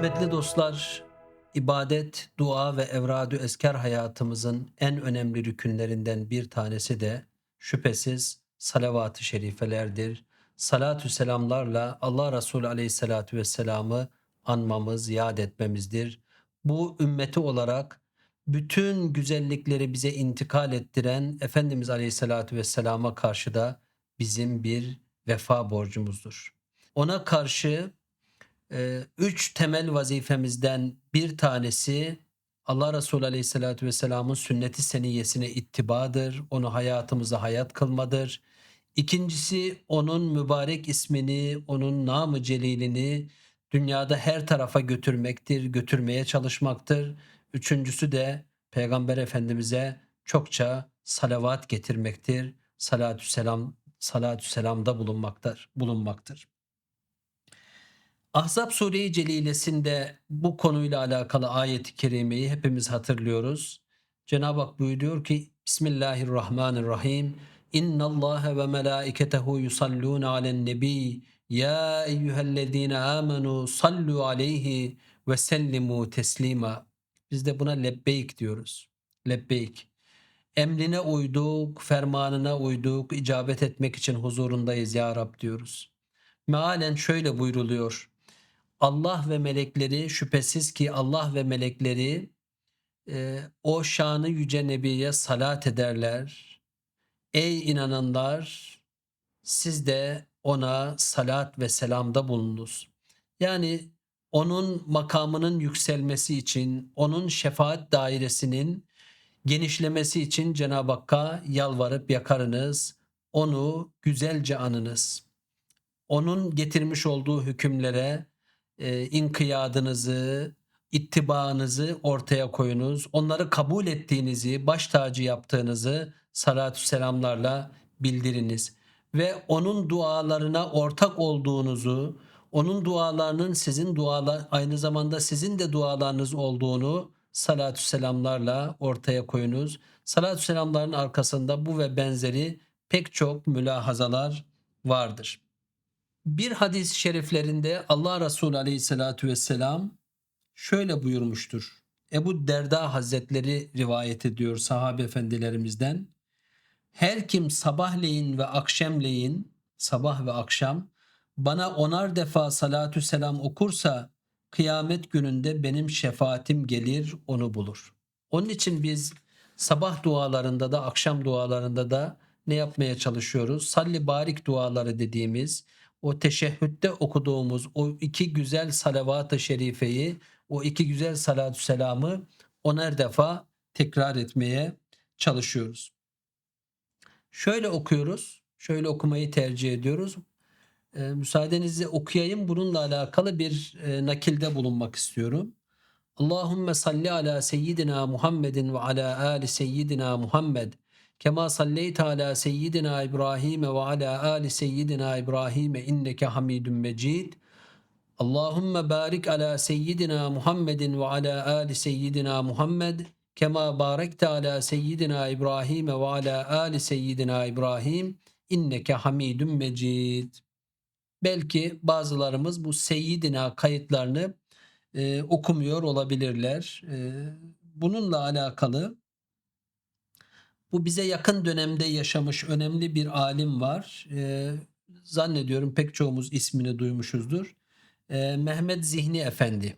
Kıymetli dostlar, ibadet, dua ve evradu esker hayatımızın en önemli rükünlerinden bir tanesi de şüphesiz salavat-ı şerifelerdir. Salatü selamlarla Allah Resulü aleyhissalatü vesselam'ı anmamız, yad etmemizdir. Bu ümmeti olarak bütün güzellikleri bize intikal ettiren Efendimiz aleyhissalatü vesselama karşı da bizim bir vefa borcumuzdur. Ona karşı üç temel vazifemizden bir tanesi Allah Resulü Aleyhisselatü Vesselam'ın sünneti seniyyesine ittibadır. Onu hayatımıza hayat kılmadır. İkincisi onun mübarek ismini, onun namı celilini dünyada her tarafa götürmektir, götürmeye çalışmaktır. Üçüncüsü de Peygamber Efendimiz'e çokça salavat getirmektir. Salatü selam, salatü selamda bulunmaktır, bulunmaktır. Ahzab Sure-i Celilesinde bu konuyla alakalı ayeti kerimeyi hepimiz hatırlıyoruz. Cenab-ı Hak buyuruyor ki Bismillahirrahmanirrahim. İnna Allah ve melaiketehu yusallun alen nebi. Ya eyyühellezine amenu sallu aleyhi ve sellimu teslima. Biz de buna lebbeyk diyoruz. Lebbeyk. Emrine uyduk, fermanına uyduk, icabet etmek için huzurundayız ya Rab diyoruz. Mealen şöyle buyruluyor. Allah ve melekleri şüphesiz ki Allah ve melekleri e, o şanı yüce nebiye salat ederler. Ey inananlar siz de ona salat ve selamda bulunuz. Yani onun makamının yükselmesi için, onun şefaat dairesinin genişlemesi için Cenab-ı Hakk'a yalvarıp yakarınız. Onu güzelce anınız. Onun getirmiş olduğu hükümlere e, inkiyadınızı, ittibaınızı ortaya koyunuz. Onları kabul ettiğinizi, baş tacı yaptığınızı salatü selamlarla bildiriniz. Ve onun dualarına ortak olduğunuzu, onun dualarının sizin dualar aynı zamanda sizin de dualarınız olduğunu salatü selamlarla ortaya koyunuz. Salatü selamların arkasında bu ve benzeri pek çok mülahazalar vardır. Bir hadis-i şeriflerinde Allah Resulü Aleyhisselatü Vesselam şöyle buyurmuştur. Ebu Derda Hazretleri rivayet ediyor sahabe efendilerimizden. Her kim sabahleyin ve akşamleyin, sabah ve akşam bana onar defa salatü selam okursa kıyamet gününde benim şefaatim gelir onu bulur. Onun için biz sabah dualarında da akşam dualarında da ne yapmaya çalışıyoruz? Salli barik duaları dediğimiz o teşehhütte okuduğumuz o iki güzel salavat-ı şerifeyi, o iki güzel salatü selamı onar defa tekrar etmeye çalışıyoruz. Şöyle okuyoruz, şöyle okumayı tercih ediyoruz. E, müsaadenizle okuyayım. Bununla alakalı bir e, nakilde bulunmak istiyorum. Allahümme salli ala seyyidina Muhammedin ve ala ali seyyidina Muhammed. Kema salleyte ala seyyidina İbrahim ve ala ali seyyidina İbrahim inneke hamidun mecid. Allahümme barik ala seyyidina Muhammedin ve ala ali seyyidina Muhammed. Kema barekte ala seyyidina İbrahim ve ala ali seyyidina İbrahim inneke hamidun mecid. Belki bazılarımız bu seyyidina kayıtlarını e, okumuyor olabilirler. E, bununla alakalı bu bize yakın dönemde yaşamış önemli bir alim var. E, zannediyorum pek çoğumuz ismini duymuşuzdur. E, Mehmet Zihni Efendi.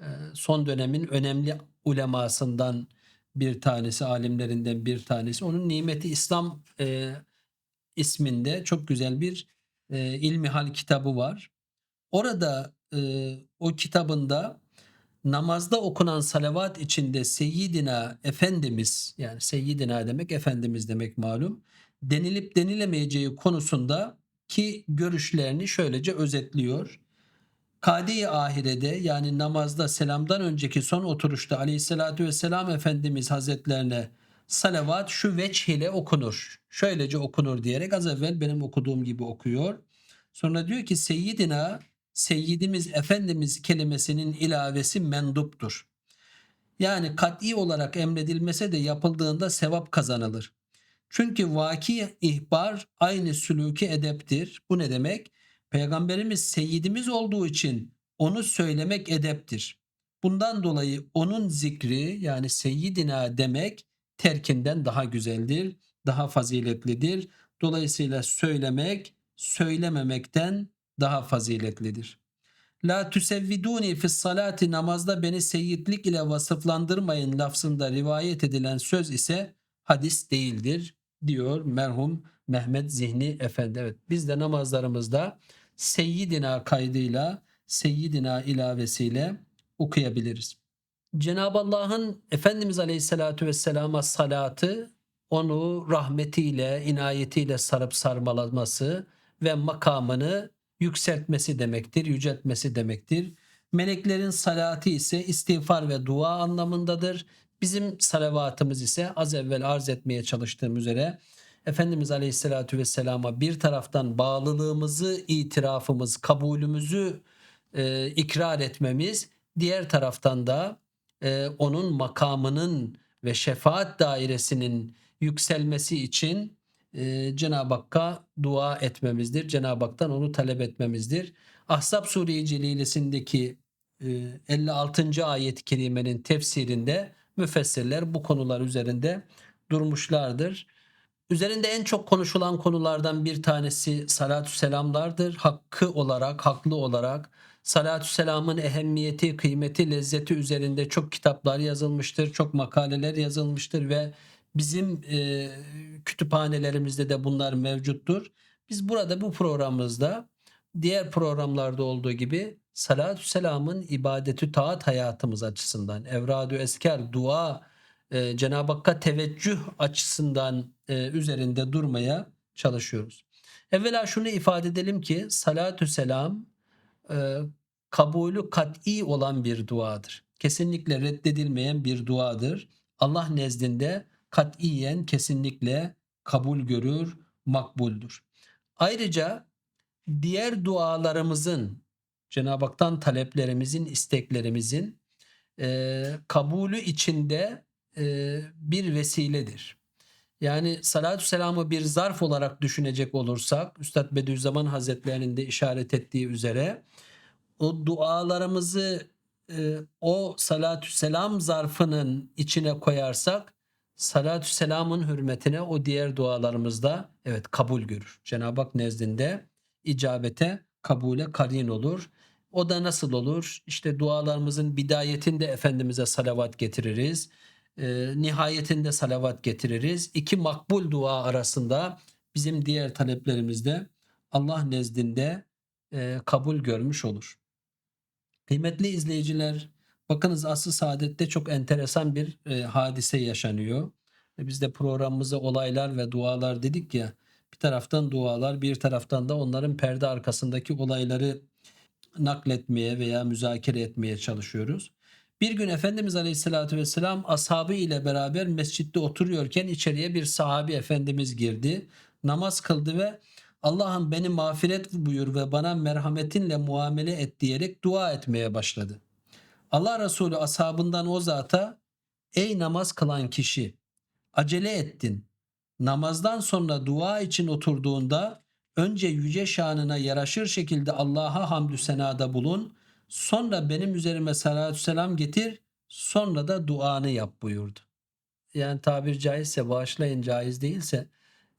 E, son dönemin önemli ulemasından bir tanesi, alimlerinden bir tanesi. Onun Nimeti İslam e, isminde çok güzel bir e, ilmihal kitabı var. Orada e, o kitabında namazda okunan salavat içinde Seyyidina Efendimiz yani Seyyidina demek Efendimiz demek malum denilip denilemeyeceği konusunda ki görüşlerini şöylece özetliyor. Kadi ahirede yani namazda selamdan önceki son oturuşta aleyhissalatü vesselam Efendimiz Hazretlerine salavat şu veç ile okunur. Şöylece okunur diyerek az evvel benim okuduğum gibi okuyor. Sonra diyor ki Seyyidina Seyyidimiz Efendimiz kelimesinin ilavesi menduptur. Yani kat'i olarak emredilmese de yapıldığında sevap kazanılır. Çünkü vaki ihbar aynı sülûki edeptir. Bu ne demek? Peygamberimiz seyyidimiz olduğu için Onu söylemek edeptir. Bundan dolayı onun zikri yani seyyidina demek terkinden daha güzeldir, daha faziletlidir. Dolayısıyla söylemek söylememekten daha faziletlidir. La tüsevviduni fis salati namazda beni seyyidlik ile vasıflandırmayın lafzında rivayet edilen söz ise hadis değildir diyor merhum Mehmet Zihni Efendi. Evet biz de namazlarımızda seyyidina kaydıyla seyyidina ilavesiyle okuyabiliriz. Cenab-ı Allah'ın Efendimiz Aleyhisselatü Vesselam'a salatı onu rahmetiyle, inayetiyle sarıp sarmalaması ve makamını yükseltmesi demektir, yüceltmesi demektir. Meleklerin salatı ise istiğfar ve dua anlamındadır. Bizim salavatımız ise az evvel arz etmeye çalıştığım üzere Efendimiz Aleyhisselatü Vesselam'a bir taraftan bağlılığımızı, itirafımız, kabulümüzü e, ikrar etmemiz, diğer taraftan da e, onun makamının ve şefaat dairesinin yükselmesi için e, Cenab-ı Hakk'a dua etmemizdir. Cenab-ı Hak'tan onu talep etmemizdir. Ahzab Sure-i Celilesindeki e, 56. ayet-i kerimenin tefsirinde müfessirler bu konular üzerinde durmuşlardır. Üzerinde en çok konuşulan konulardan bir tanesi salatü selamlardır. Hakkı olarak, haklı olarak salatü selamın ehemmiyeti, kıymeti, lezzeti üzerinde çok kitaplar yazılmıştır, çok makaleler yazılmıştır ve bizim e, kütüphanelerimizde de bunlar mevcuttur. Biz burada bu programımızda diğer programlarda olduğu gibi salatü selamın ibadetü taat hayatımız açısından, evradü esker, dua, e, Cenab-ı Hakk'a teveccüh açısından e, üzerinde durmaya çalışıyoruz. Evvela şunu ifade edelim ki salatü selam e, kabulü kat'i olan bir duadır. Kesinlikle reddedilmeyen bir duadır. Allah nezdinde katiyen kesinlikle kabul görür, makbuldür. Ayrıca diğer dualarımızın, Cenab-ı Hak'tan taleplerimizin, isteklerimizin e, kabulü içinde e, bir vesiledir. Yani salatü selamı bir zarf olarak düşünecek olursak, Üstad Bediüzzaman Hazretlerinin de işaret ettiği üzere o dualarımızı e, o salatü selam zarfının içine koyarsak salatü selamın hürmetine o diğer dualarımızda evet kabul görür. Cenab-ı Hak nezdinde icabete kabule karin olur. O da nasıl olur? İşte dualarımızın bidayetinde Efendimiz'e salavat getiririz. E, nihayetinde salavat getiririz. İki makbul dua arasında bizim diğer taleplerimizde Allah nezdinde e, kabul görmüş olur. Kıymetli izleyiciler, bakınız asıl saadette çok enteresan bir e, hadise yaşanıyor. E, biz de programımıza olaylar ve dualar dedik ya. Bir taraftan dualar, bir taraftan da onların perde arkasındaki olayları nakletmeye veya müzakere etmeye çalışıyoruz. Bir gün Efendimiz Aleyhisselatü Vesselam ashabı ile beraber mescitte oturuyorken içeriye bir sahabi Efendimiz girdi. Namaz kıldı ve Allah'ım beni mağfiret buyur ve bana merhametinle muamele et diyerek dua etmeye başladı. Allah Resulü ashabından o zata ey namaz kılan kişi acele ettin. Namazdan sonra dua için oturduğunda önce yüce şanına yaraşır şekilde Allah'a hamdü senada bulun. Sonra benim üzerime salatü selam getir. Sonra da duanı yap buyurdu. Yani tabir caizse bağışlayın caiz değilse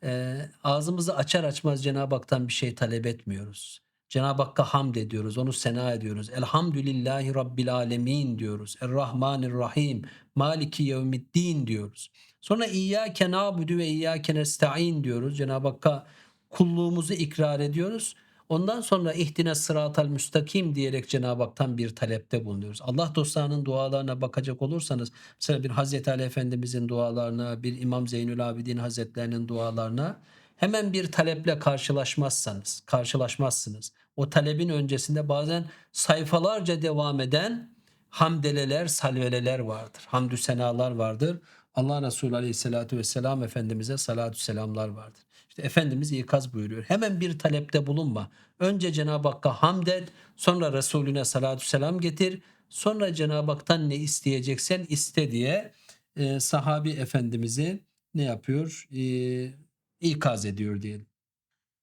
e, ağzımızı açar açmaz Cenab-ı Hak'tan bir şey talep etmiyoruz. Cenab-ı Hakk'a hamd ediyoruz, onu sena ediyoruz. Elhamdülillahi Rabbil Alemin diyoruz. Errahmanirrahim, Maliki Yevmiddin diyoruz. Sonra İyyâke nâbudu ve İyyâke nesta'in diyoruz. Cenab-ı Hakk'a kulluğumuzu ikrar ediyoruz. Ondan sonra ihtine sıratal müstakim diyerek Cenab-ı Hak'tan bir talepte bulunuyoruz. Allah dostlarının dualarına bakacak olursanız mesela bir Hazreti Ali Efendimizin dualarına, bir İmam Zeynül Abidin Hazretlerinin dualarına hemen bir taleple karşılaşmazsanız, karşılaşmazsınız. O talebin öncesinde bazen sayfalarca devam eden hamdeleler, salveleler vardır. Hamdü senalar vardır. Allah Resulü Aleyhisselatü Vesselam Efendimiz'e salatü selamlar vardır. İşte Efendimiz ikaz buyuruyor. Hemen bir talepte bulunma. Önce Cenab-ı Hakk'a hamd et. Sonra Resulüne salatü selam getir. Sonra Cenab-ı Hak'tan ne isteyeceksen iste diye e, sahabi Efendimiz'i ne yapıyor? E, ikaz ediyor diyelim.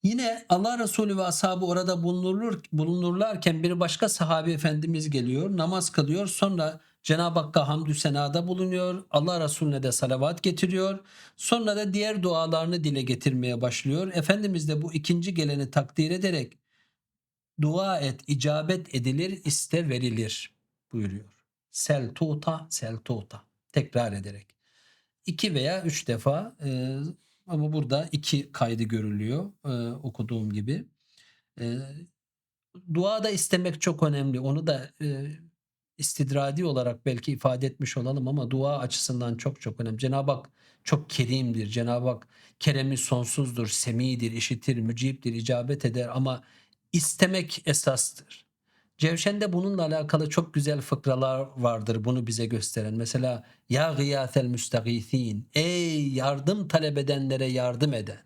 Yine Allah Resulü ve ashabı orada bulunurlar, bulunurlarken bir başka sahabi efendimiz geliyor, namaz kılıyor. Sonra Cenab-ı Hakk'a hamdü senada bulunuyor. Allah Resulüne de salavat getiriyor. Sonra da diğer dualarını dile getirmeye başlıyor. Efendimiz de bu ikinci geleni takdir ederek dua et, icabet edilir, iste verilir buyuruyor. Sel tuta, sel tuta. Tekrar ederek. İki veya üç defa e, ama burada iki kaydı görülüyor e, okuduğum gibi. E, dua da istemek çok önemli. Onu da e, istidradi olarak belki ifade etmiş olalım ama dua açısından çok çok önemli. Cenab-ı Hak çok kerimdir. Cenab-ı Hak keremi sonsuzdur, semidir, işitir, mücibdir, icabet eder ama istemek esastır. Cevşen'de bununla alakalı çok güzel fıkralar vardır bunu bize gösteren. Mesela ya gıyâtel müstegîthîn ey yardım talep edenlere yardım eden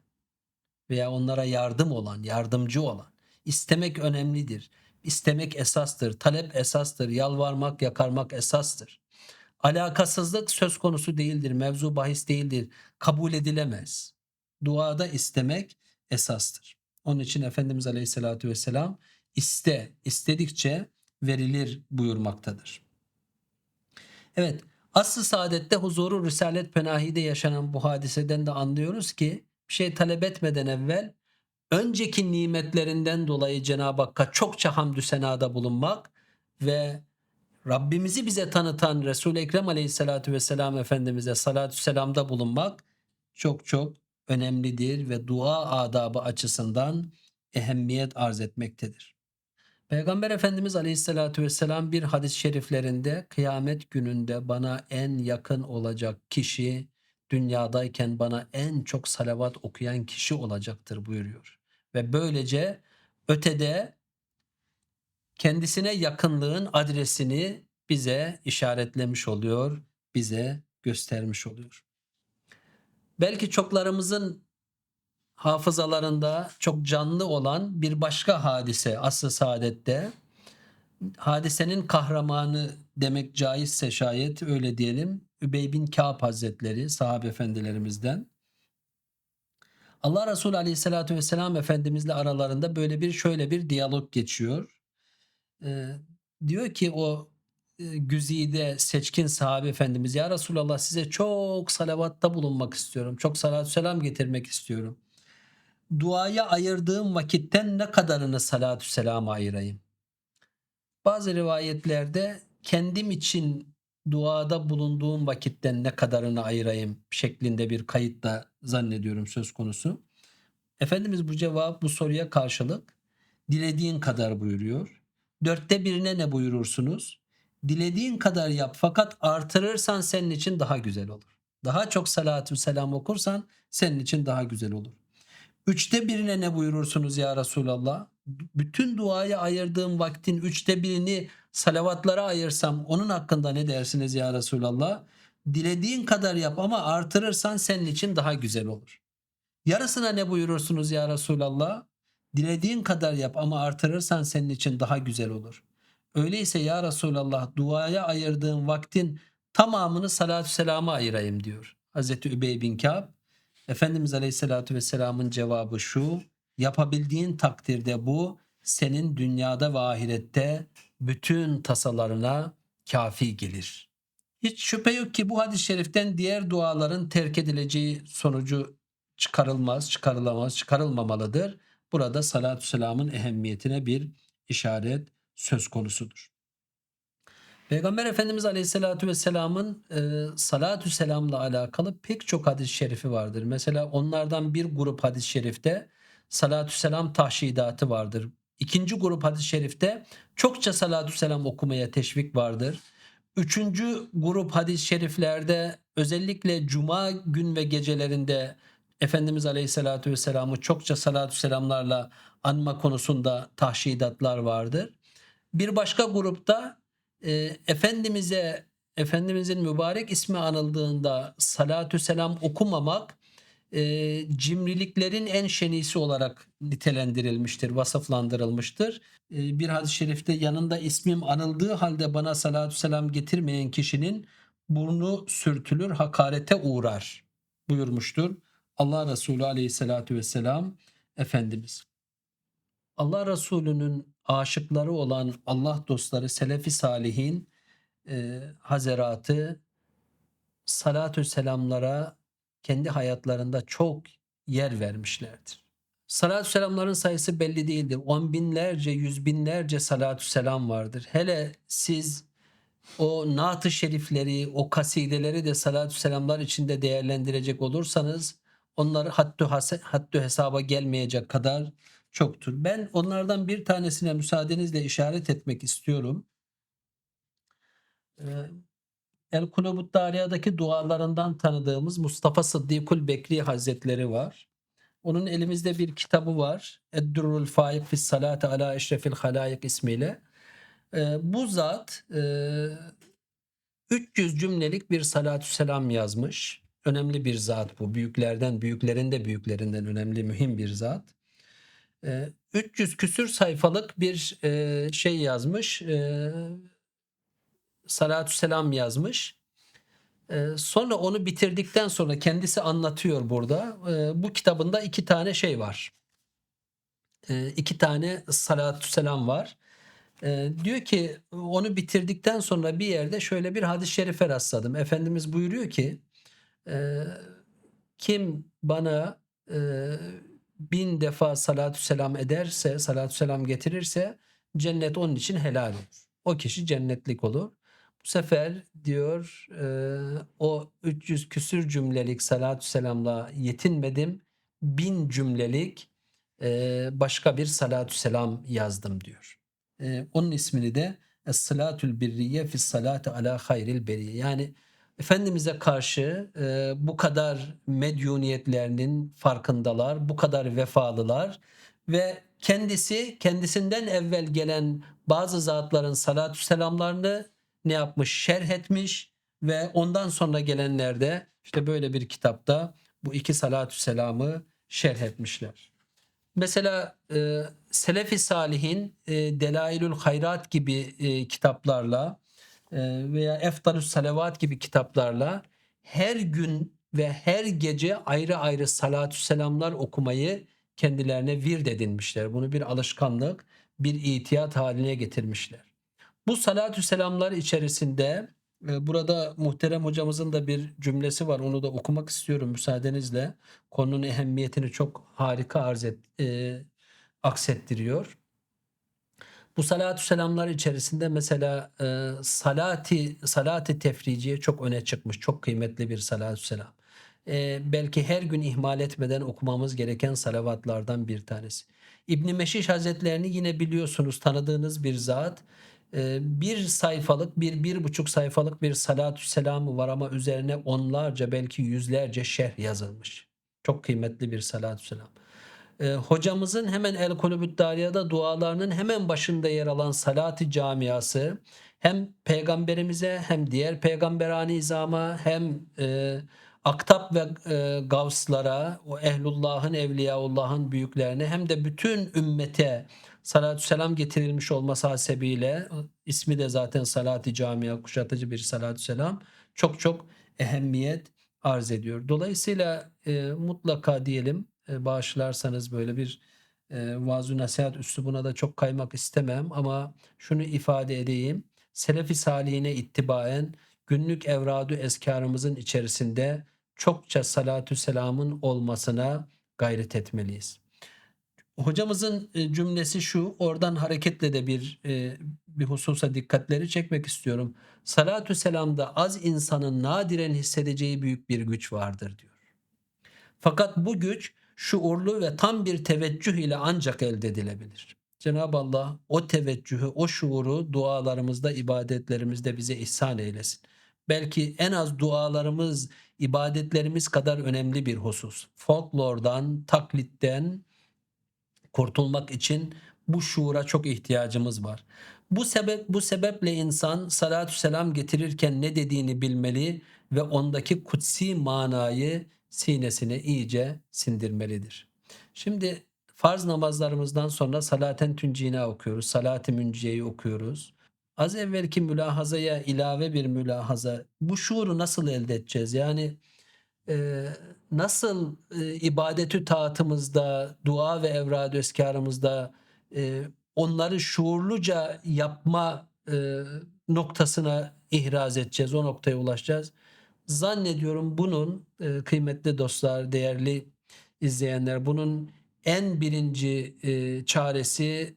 veya onlara yardım olan, yardımcı olan. İstemek önemlidir. İstemek esastır, talep esastır, yalvarmak, yakarmak esastır. Alakasızlık söz konusu değildir, mevzu bahis değildir, kabul edilemez. Duada istemek esastır. Onun için Efendimiz Aleyhisselatü Vesselam iste, istedikçe verilir buyurmaktadır. Evet, asıl saadette huzuru Risalet Penahi'de yaşanan bu hadiseden de anlıyoruz ki bir şey talep etmeden evvel önceki nimetlerinden dolayı Cenab-ı Hakk'a çokça hamdü senada bulunmak ve Rabbimizi bize tanıtan Resul-i Ekrem Aleyhisselatü Vesselam Efendimiz'e salatü selamda bulunmak çok çok önemlidir ve dua adabı açısından ehemmiyet arz etmektedir. Peygamber Efendimiz Aleyhisselatü Vesselam bir hadis-i şeriflerinde kıyamet gününde bana en yakın olacak kişi dünyadayken bana en çok salavat okuyan kişi olacaktır buyuruyor. Ve böylece ötede kendisine yakınlığın adresini bize işaretlemiş oluyor, bize göstermiş oluyor. Belki çoklarımızın hafızalarında çok canlı olan bir başka hadise asr saadette hadisenin kahramanı demek caizse şayet öyle diyelim Übey bin Kâb Hazretleri sahabe efendilerimizden Allah Resulü Aleyhisselatü Vesselam Efendimizle aralarında böyle bir şöyle bir diyalog geçiyor. Ee, diyor ki o e, güzide seçkin sahabe efendimiz ya Resulallah size çok salavatta bulunmak istiyorum. Çok salatü selam getirmek istiyorum. Duaya ayırdığım vakitten ne kadarını salatü selama ayırayım? Bazı rivayetlerde kendim için duada bulunduğum vakitten ne kadarını ayırayım şeklinde bir kayıt da zannediyorum söz konusu. Efendimiz bu cevap bu soruya karşılık dilediğin kadar buyuruyor. Dörtte birine ne buyurursunuz? Dilediğin kadar yap fakat artırırsan senin için daha güzel olur. Daha çok salatü selam okursan senin için daha güzel olur. Üçte birine ne buyurursunuz ya Resulallah? Bütün duaya ayırdığım vaktin üçte birini salavatlara ayırsam onun hakkında ne dersiniz ya Resulallah? Dilediğin kadar yap ama artırırsan senin için daha güzel olur. Yarısına ne buyurursunuz ya Resulallah? Dilediğin kadar yap ama artırırsan senin için daha güzel olur. Öyleyse ya Resulallah duaya ayırdığım vaktin tamamını salatü selama ayırayım diyor. Hazreti Übey bin Kâb. Efendimiz Aleyhisselatü Vesselam'ın cevabı şu. Yapabildiğin takdirde bu senin dünyada ve ahirette bütün tasalarına kafi gelir. Hiç şüphe yok ki bu hadis-i şeriften diğer duaların terk edileceği sonucu çıkarılmaz, çıkarılamaz, çıkarılmamalıdır. Burada salatü selamın ehemmiyetine bir işaret söz konusudur. Peygamber Efendimiz Aleyhisselatü Vesselam'ın e, salatü selamla alakalı pek çok hadis-i şerifi vardır. Mesela onlardan bir grup hadis-i şerifte salatü selam tahşidatı vardır. İkinci grup hadis-i şerifte çokça salatü selam okumaya teşvik vardır. Üçüncü grup hadis-i şeriflerde özellikle cuma gün ve gecelerinde Efendimiz Aleyhisselatü Vesselam'ı çokça salatü selamlarla anma konusunda tahşidatlar vardır. Bir başka grupta e, Efendimiz'e Efendimizin mübarek ismi anıldığında salatü selam okumamak e, cimriliklerin en şenisi olarak nitelendirilmiştir, vasıflandırılmıştır. E, bir hadis-i şerifte yanında ismim anıldığı halde bana salatü selam getirmeyen kişinin burnu sürtülür, hakarete uğrar buyurmuştur. Allah Resulü aleyhissalatü vesselam Efendimiz. Allah Resulü'nün aşıkları olan Allah dostları Selefi Salihin e, Hazeratı salatü selamlara kendi hayatlarında çok yer vermişlerdir. Salatü selamların sayısı belli değildir. On binlerce, yüz binlerce salatü selam vardır. Hele siz o naat-ı şerifleri, o kasideleri de salatü selamlar içinde değerlendirecek olursanız onları hattü, hase- hattü hesaba gelmeyecek kadar çoktur. Ben onlardan bir tanesine müsaadenizle işaret etmek istiyorum. Ee, El Kulubut Dariya'daki dualarından tanıdığımız Mustafa Sıddikul Bekri Hazretleri var. Onun elimizde bir kitabı var. Eddurrul Faik fis Salati ala Eşrefil Halayik ismiyle. Ee, bu zat e, 300 cümlelik bir salatü selam yazmış. Önemli bir zat bu. Büyüklerden, büyüklerin de büyüklerinden önemli, mühim bir zat. Ee, 300 küsür sayfalık bir e, şey yazmış. E, salatü selam yazmış. Ee, sonra onu bitirdikten sonra kendisi anlatıyor burada. Ee, bu kitabında iki tane şey var. Ee, iki tane salatü selam var. Ee, diyor ki onu bitirdikten sonra bir yerde şöyle bir hadis-i şerife rastladım. Efendimiz buyuruyor ki e, kim bana bin defa salatü selam ederse, salatü selam getirirse cennet onun için helal olur. O kişi cennetlik olur. Bu sefer diyor e, o 300 küsür cümlelik salatü selamla yetinmedim. Bin cümlelik e, başka bir salatü selam yazdım diyor. E, onun ismini de Es-Salatül Birriye fis Salati ala Hayril Beriye. Yani Efendimiz'e karşı e, bu kadar medyuniyetlerinin farkındalar, bu kadar vefalılar ve kendisi kendisinden evvel gelen bazı zatların salatü selamlarını ne yapmış? Şerh etmiş ve ondan sonra gelenler de işte böyle bir kitapta bu iki salatü selamı şerh etmişler. Mesela e, Selefi Salihin e, Delailül Hayrat gibi e, kitaplarla veya Eftalus Salavat gibi kitaplarla her gün ve her gece ayrı ayrı salatü selamlar okumayı kendilerine vird edinmişler. Bunu bir alışkanlık, bir itiyat haline getirmişler. Bu salatü selamlar içerisinde e, burada muhterem hocamızın da bir cümlesi var. Onu da okumak istiyorum müsaadenizle. Konunun ehemmiyetini çok harika arz et, e, aksettiriyor. Bu salatü selamlar içerisinde mesela e, salati salati tefriciye çok öne çıkmış. Çok kıymetli bir salatü selam. E, belki her gün ihmal etmeden okumamız gereken salavatlardan bir tanesi. İbn Meşiş Hazretlerini yine biliyorsunuz tanıdığınız bir zat. E, bir sayfalık, bir bir buçuk sayfalık bir salatü selamı var ama üzerine onlarca belki yüzlerce şerh yazılmış. Çok kıymetli bir salatü selam. E, hocamızın hemen El Kulübüt Dariya'da dualarının hemen başında yer alan Salati Camiası hem peygamberimize hem diğer peygamberani izama hem e, aktap ve e, gavslara, o ehlullahın, evliyaullahın büyüklerine hem de bütün ümmete salatü selam getirilmiş olması hasebiyle ismi de zaten Salati Camia kuşatıcı bir salatü selam çok çok ehemmiyet arz ediyor. Dolayısıyla e, mutlaka diyelim e, bağışlarsanız böyle bir e, vaaz nasihat üslubuna da çok kaymak istemem ama şunu ifade edeyim. Selefi salihine ittibaen günlük evradu eskarımızın içerisinde çokça salatü selamın olmasına gayret etmeliyiz. Hocamızın e, cümlesi şu, oradan hareketle de bir e, bir hususa dikkatleri çekmek istiyorum. Salatü selamda az insanın nadiren hissedeceği büyük bir güç vardır diyor. Fakat bu güç şuurlu ve tam bir teveccüh ile ancak elde edilebilir. Cenab-ı Allah o teveccühü, o şuuru dualarımızda, ibadetlerimizde bize ihsan eylesin. Belki en az dualarımız, ibadetlerimiz kadar önemli bir husus. Folklordan, taklitten kurtulmak için bu şuura çok ihtiyacımız var. Bu sebep bu sebeple insan salatü selam getirirken ne dediğini bilmeli ve ondaki kutsi manayı sinesine iyice sindirmelidir. Şimdi farz namazlarımızdan sonra salaten tüncina okuyoruz. Salat-ı münciyeyi okuyoruz. Az evvelki mülahazaya ilave bir mülahaza. Bu şuuru nasıl elde edeceğiz? Yani e, nasıl e, ibadetü taatımızda, dua ve evrad-ı eskarımızda e, onları şuurluca yapma e, noktasına ihraz edeceğiz, o noktaya ulaşacağız. Zannediyorum bunun e, kıymetli dostlar, değerli izleyenler, bunun en birinci e, çaresi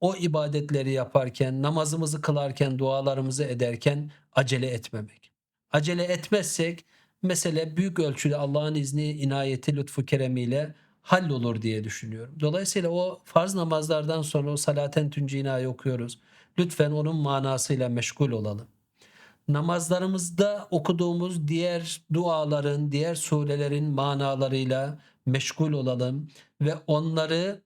o ibadetleri yaparken, namazımızı kılarken, dualarımızı ederken acele etmemek. Acele etmezsek mesele büyük ölçüde Allah'ın izni, inayeti, lütfu, keremiyle hallolur diye düşünüyorum. Dolayısıyla o farz namazlardan sonra o salaten tüncinayi okuyoruz. Lütfen onun manasıyla meşgul olalım. Namazlarımızda okuduğumuz diğer duaların, diğer surelerin manalarıyla meşgul olalım ve onları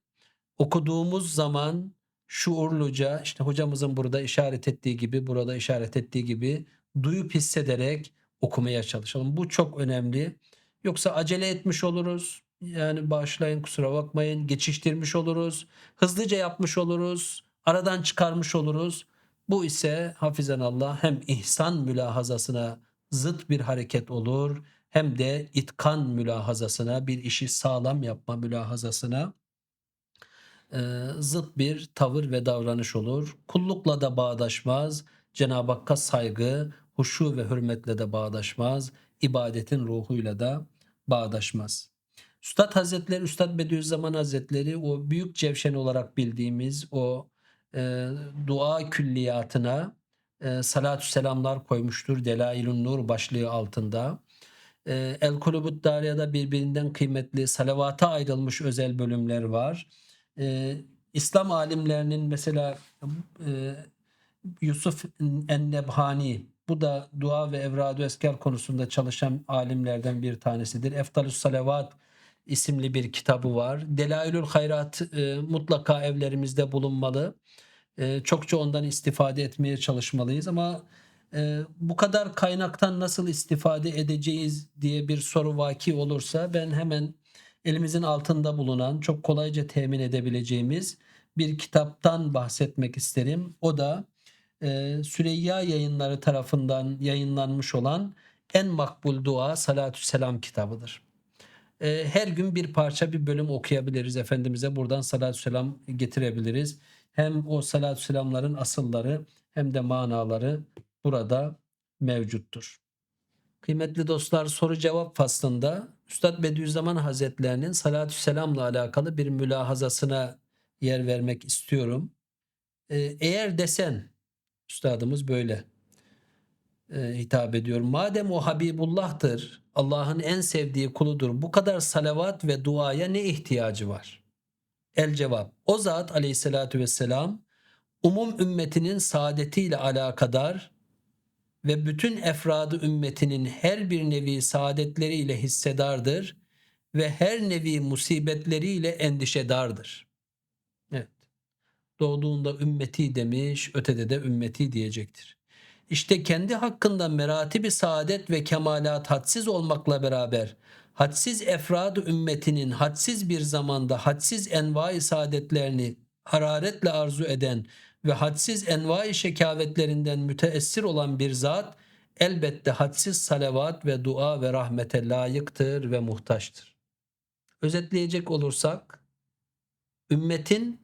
okuduğumuz zaman şuurluca işte hocamızın burada işaret ettiği gibi burada işaret ettiği gibi duyup hissederek okumaya çalışalım. Bu çok önemli. Yoksa acele etmiş oluruz. Yani bağışlayın kusura bakmayın. Geçiştirmiş oluruz. Hızlıca yapmış oluruz. Aradan çıkarmış oluruz. Bu ise hafizan Allah hem ihsan mülahazasına zıt bir hareket olur hem de itkan mülahazasına bir işi sağlam yapma mülahazasına e, zıt bir tavır ve davranış olur. Kullukla da bağdaşmaz. Cenab-ı Hakk'a saygı, huşu ve hürmetle de bağdaşmaz. ibadetin ruhuyla da bağdaşmaz. Üstad Hazretleri, Üstad Bediüzzaman Hazretleri o büyük cevşen olarak bildiğimiz o e, dua külliyatına e, salatü selamlar koymuştur. Delailun Nur başlığı altında. E, El Kulubut Darya'da birbirinden kıymetli salavata ayrılmış özel bölümler var. E, İslam alimlerinin mesela e, Yusuf Ennebhani bu da dua ve evradu esker konusunda çalışan alimlerden bir tanesidir. Eftalus Salavat isimli bir kitabı var. Delailül Hayrat e, mutlaka evlerimizde bulunmalı. E, çokça ondan istifade etmeye çalışmalıyız ama e, bu kadar kaynaktan nasıl istifade edeceğiz diye bir soru vaki olursa ben hemen elimizin altında bulunan çok kolayca temin edebileceğimiz bir kitaptan bahsetmek isterim. O da e, Süreyya yayınları tarafından yayınlanmış olan En Makbul Dua Salatü Selam kitabıdır. E, her gün bir parça bir bölüm okuyabiliriz Efendimiz'e buradan salatü selam getirebiliriz. Hem o salatü selamların asılları hem de manaları burada mevcuttur. Kıymetli dostlar soru cevap faslında Üstad Bediüzzaman Hazretlerinin salatü selamla alakalı bir mülahazasına yer vermek istiyorum. Ee, eğer desen, Üstadımız böyle e, hitap ediyor. Madem o Habibullah'tır, Allah'ın en sevdiği kuludur, bu kadar salavat ve duaya ne ihtiyacı var? El cevap, o zat aleyhissalatü vesselam umum ümmetinin saadetiyle alakadar ve bütün efradı ümmetinin her bir nevi saadetleriyle hissedardır ve her nevi musibetleriyle endişedardır. Evet. Doğduğunda ümmeti demiş, ötede de ümmeti diyecektir. İşte kendi hakkında meratibi saadet ve kemalat hadsiz olmakla beraber hadsiz efrad ümmetinin hadsiz bir zamanda hadsiz envai saadetlerini hararetle arzu eden ve hadsiz envai şekavetlerinden müteessir olan bir zat elbette hadsiz salavat ve dua ve rahmete layıktır ve muhtaçtır. Özetleyecek olursak ümmetin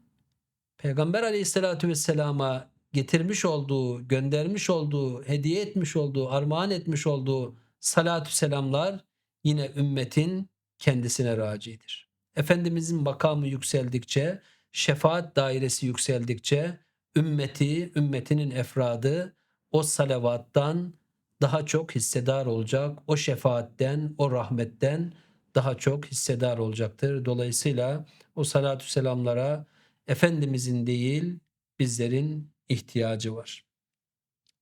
Peygamber aleyhissalatü vesselama getirmiş olduğu, göndermiş olduğu, hediye etmiş olduğu, armağan etmiş olduğu salatü selamlar yine ümmetin kendisine racidir. Efendimizin makamı yükseldikçe, şefaat dairesi yükseldikçe ümmeti, ümmetinin efradı o salavattan daha çok hissedar olacak. O şefaatten, o rahmetten daha çok hissedar olacaktır. Dolayısıyla o salatü selamlara Efendimizin değil bizlerin ihtiyacı var.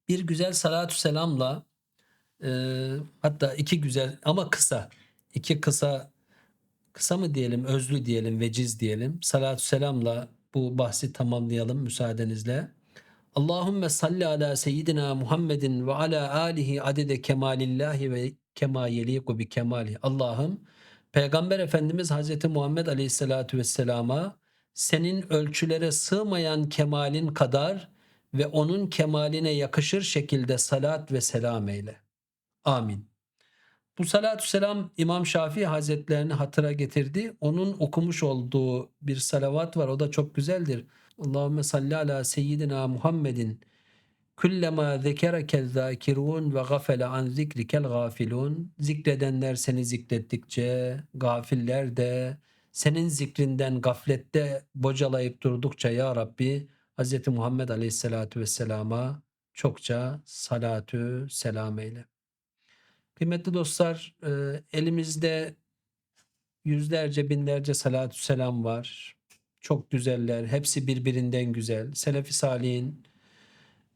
Bir güzel salatü selamla e, hatta iki güzel ama kısa iki kısa kısa mı diyelim özlü diyelim veciz diyelim salatü selamla bu bahsi tamamlayalım müsaadenizle. Allahümme salli ala seyyidina Muhammedin ve ala alihi adede kemalillahi ve kema yeliku bi kemali. Allah'ım Peygamber Efendimiz Hazreti Muhammed Aleyhisselatü Vesselam'a senin ölçülere sığmayan kemalin kadar ve onun kemaline yakışır şekilde salat ve selam eyle. Amin. Bu salatü selam İmam Şafii Hazretlerini hatıra getirdi. Onun okumuş olduğu bir salavat var. O da çok güzeldir. Allahümme salli ala seyyidina Muhammedin Kullema zekerekel zakirun ve gafele an zikrikel gafilun. Zikredenler seni zikrettikçe, gafiller de senin zikrinden gaflette bocalayıp durdukça ya Rabbi Hz. Muhammed Aleyhisselatü Vesselam'a çokça salatü selam eyle. Kıymetli dostlar, e, elimizde yüzlerce binlerce salatü selam var. Çok güzeller, hepsi birbirinden güzel. Selefi Salih'in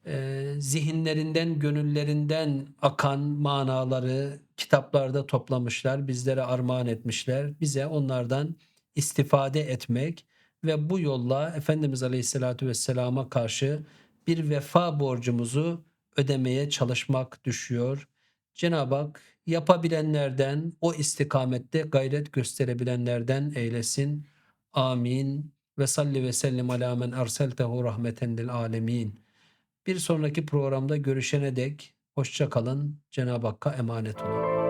e, zihinlerinden, gönüllerinden akan manaları kitaplarda toplamışlar, bizlere armağan etmişler. Bize onlardan istifade etmek ve bu yolla Efendimiz Aleyhisselatü Vesselam'a karşı bir vefa borcumuzu ödemeye çalışmak düşüyor. Cenab-ı Hak yapabilenlerden, o istikamette gayret gösterebilenlerden eylesin. Amin. Ve salli ve sellim ala men erseltehu rahmeten lil alemin. Bir sonraki programda görüşene dek hoşça kalın. Cenab-ı Hakk'a emanet olun.